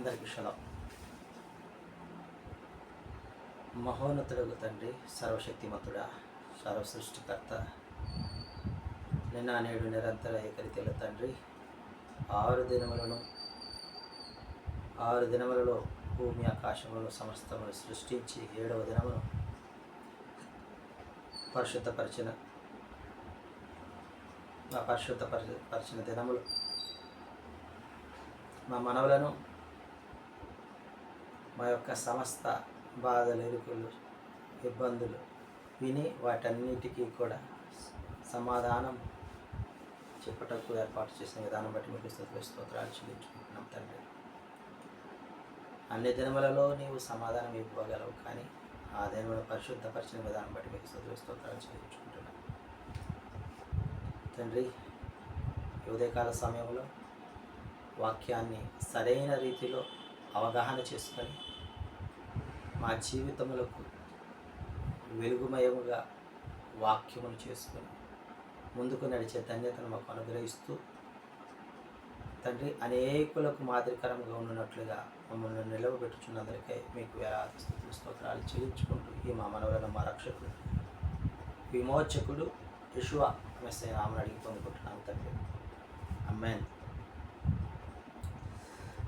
అందరికి శలం మహోన్నతుడు తండ్రి సర్వశక్తిమంతుడా సర్వ సృష్టికర్త నిన్న నేడు నిరంతర ఏకరితల తండ్రి ఆరు దినములను ఆరు దినములలో భూమి ఆకాశములను సమస్తమును సృష్టించి ఏడవ దినమును పరిశుద్ధపరిచిన మా పరిశుద్ధ పరిచిన దినములు. మా మనవులను మా యొక్క సమస్త బాధలు ఎరుకులు ఇబ్బందులు విని వాటన్నిటికీ కూడా సమాధానం చెప్పటకు ఏర్పాటు చేసిన విధానం బట్టి మీకు స్తుతులు స్తోత్రాలు చెల్లించుకుంటున్నాం తండ్రి. అన్ని దినములలో నీవు సమాధానం ఇవ్వగలవు కానీ ఆ దినములు పరిశుద్ధపరిచిన విధానం బట్టి మీకు స్తుతులు స్తోత్రాలు చెల్లించుకుంటున్నాం. తండ్రి ఉదయకాల సమయంలో వాక్యాన్ని సరైన రీతిలో అవగాహన చేసుకొని మా జీవితములకు వెలుగుమయముగా వాక్యమును చేసుకుని ముందుకు నడిచే ధన్యతను మాకు అనుగ్రహిస్తూ తండ్రి అనేకులకు మాదిరికరంగా ఉన్నట్లుగా మమ్మల్ని నిలవబెట్టుచున్నందరికై మీకు వేలాది స్తుతులు స్తోత్రాలు చెల్లించుకుంటూ ఈ మా మనవలను మా రక్షకుడు విమోచకుడు యశువ మెస్సై నామని అడిగి పొందుకుంటున్నాను తండ్రి. అమ్మాయి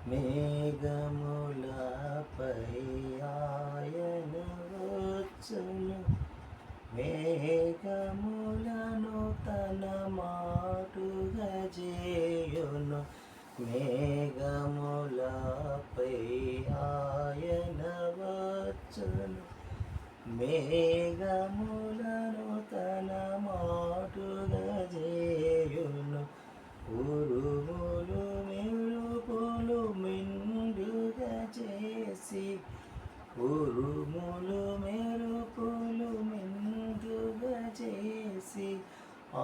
మేఘములపై ఆయన వచ్చును. మేఘములను తన మాటుగా చేయును. మేఘములపై ఆయన వచ్చును. మేఘములను తన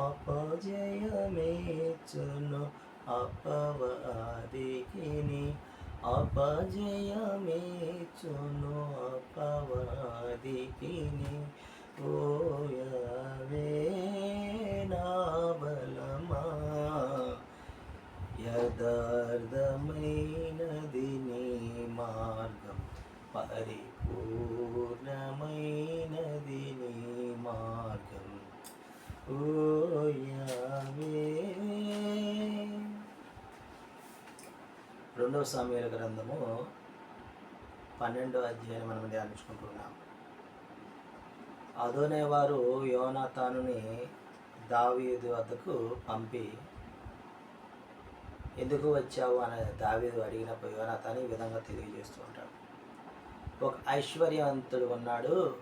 అపజయమేచ్చును అపవాదికిని. అపజయమేచ్చును అపవాదికిని. ఓయవే నా బలమా యదార్థమైనది నీ మార్గం పరిపూర్ణమైనది నీ రెండవ సమయాల గ్రంథము పన్నెండో అధ్యాయం మనం ధ్యానించుకుంటున్నాం. అదోనే వారు యోనాతానుని దావీదు వద్దకు పంపి ఎందుకు వచ్చావు? అనే దావీదు అడిగినప్పుడు యోనాతాను ఈ విధంగా తెలియజేస్తూ ఉంటాడు. ఒక ఐశ్వర్యవంతుడు ఉన్నాడు.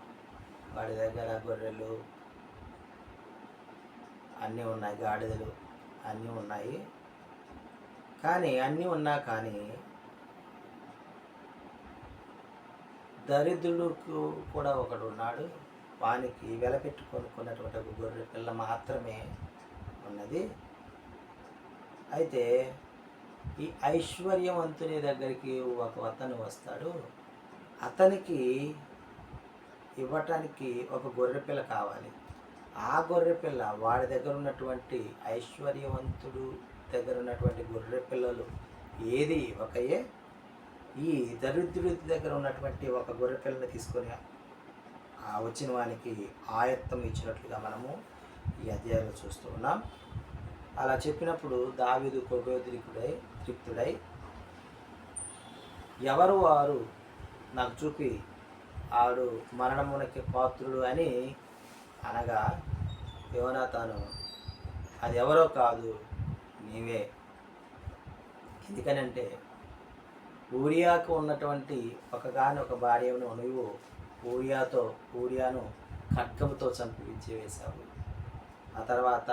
వాడి దగ్గర గొర్రెలు అన్నీ ఉన్నాయి గాడిదలు అన్నీ ఉన్నాయి. కానీ అన్నీ ఉన్నా కానీ దరిద్రుడుకు కూడా ఒకడు ఉన్నాడు. వానికి వెలపెట్టి కొనుక్కున్నటువంటి ఒక గొర్రె పిల్ల మాత్రమే ఉన్నది. అయితే ఈ ఐశ్వర్యవంతుని దగ్గరికి ఒక అతను వస్తాడు. అతనికి ఇవ్వటానికి ఒక గొర్రె పిల్ల కావాలి. ఆ గొర్రె పిల్ల వాడి దగ్గర ఉన్నటువంటి ఐశ్వర్యవంతుడు దగ్గర ఉన్నటువంటి గొర్రె పిల్లలు ఏది? ఒకయే ఈ దరిద్రుడి దగ్గర ఉన్నటువంటి ఒక గొర్రె పిల్లని తీసుకొని ఆ వచ్చిన వానికి ఆయత్తం ఇచ్చినట్లుగా మనము ఈ అధ్యాయంలో చూస్తూ ఉన్నాం. అలా చెప్పినప్పుడు దావిదు కొగోద్రికుడై తృప్తుడై ఎవరు వారు? నాకు చూపి ఆడు మరణమునకి పాత్రుడు అని అనగా యోనాతాను అది ఎవరో కాదు నీవే. ఎందుకనంటే ఊరియాకు ఉన్నటువంటి ఒకగాని ఒక భార్యను నువ్వు ఊరియాతో ఊరియాను ఖడ్గముతో చంపించి వేశావు ఆ తర్వాత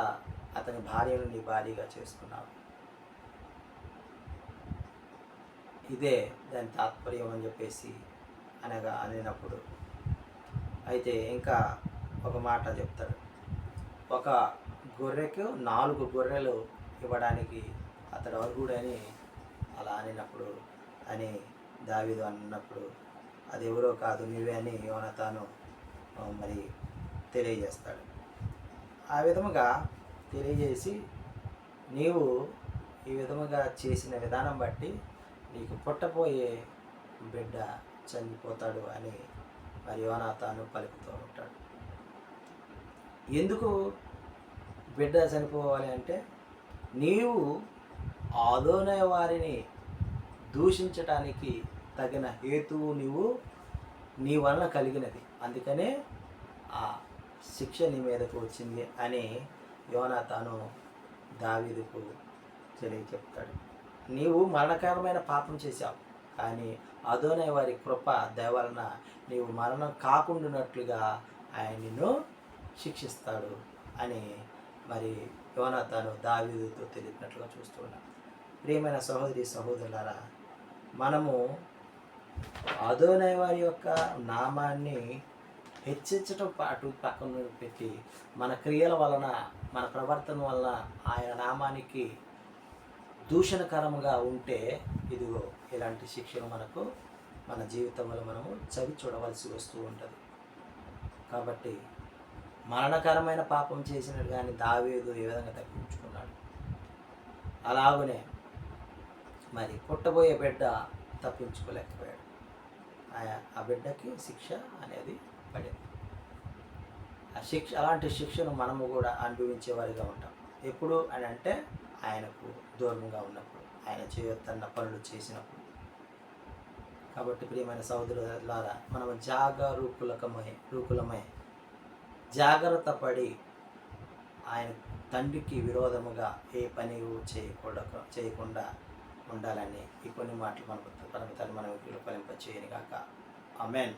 అతని భార్యను నీ భార్యగా చేసుకున్నావు. ఇదే దాని తాత్పర్యం అని చెప్పేసి అనగా అనినప్పుడు. అయితే ఇంకా ఒక మాట చెప్తాడు. ఒక గొర్రెకు నాలుగు గొర్రెలు ఇవ్వడానికి అతడు అర్హుడని అలా అనినప్పుడు అని దావిదు అన్నప్పుడు అది ఎవరో కాదు నీవే అని యోనతాను మరి తెలియజేస్తాడు. ఆ విధముగా తెలియజేసి నీవు ఈ విధముగా చేసిన విధానం బట్టి నీకు పుట్టపోయే బిడ్డ చనిపోతాడు అని మరి యోనాతాను పలుకుతూ ఉంటాడు. ఎందుకు బిడ్డ చనిపోవాలి అంటే నీవు ఆదోనే వారిని దూషించటానికి తగిన హేతువు నీవు నీ వలన కలిగినది. అందుకనే ఆ శిక్ష నీ మీదకు వచ్చింది అని యోనాతాను దావీదుకు తెలియచెప్తాడు. నీవు మరణకరమైన పాపం చేశావు. కానీ అదోనే వారి కృప దయవలన నీవు మరణం కాకుండానట్లుగా ఆయన నిన్ను శిక్షిస్తాడు అని మరి యోనాతాను దావీదుతో తెలిపినట్లుగా చూస్తున్నాం ప్రియమైన సహోదరి సహోదరులారా మనము అదోనే వారి యొక్క నామాన్ని హెచ్చించటం పాటు పక్కన పెట్టి మన క్రియల వలన మన ప్రవర్తన వలన ఆయన నామానికి దూషణకరముగా ఉంటే ఇదిగో ఇలాంటి శిక్షలు మనకు మన జీవితంలో మనము చవి చూడవలసి వస్తూ ఉంటుంది. కాబట్టి మరణకరమైన పాపం చేసినట్టు కానీ దావేదు ఏ విధంగా తప్పించుకున్నాడు? అలాగనే మరి పుట్టబోయే బిడ్డ తప్పించుకోలేకపోయాడు. ఆ- ఆ బిడ్డకి శిక్ష అనేది పడింది. ఆ శిక్ష అలాంటి శిక్షను మనము కూడా అనుభవించేవారిగా ఉంటాం. ఎప్పుడు అని అంటే ఆయనకు దూరంగా ఉన్నప్పుడు ఆయన చేయొద్దన్న పనులు చేసినప్పుడు. కాబట్టి ప్రియమైన సహోదరులారా మనం జాగరూకులకమై రూకులమై జాగ్రత్త పడి ఆయన తండ్రికి విరోధముగా ఏ పని చేయకూడదు చేయకుండా ఉండాలని ఈ కొన్ని మాటలు మనకు పరమతలు మనం ఫలింప చేయని కాక అమెన్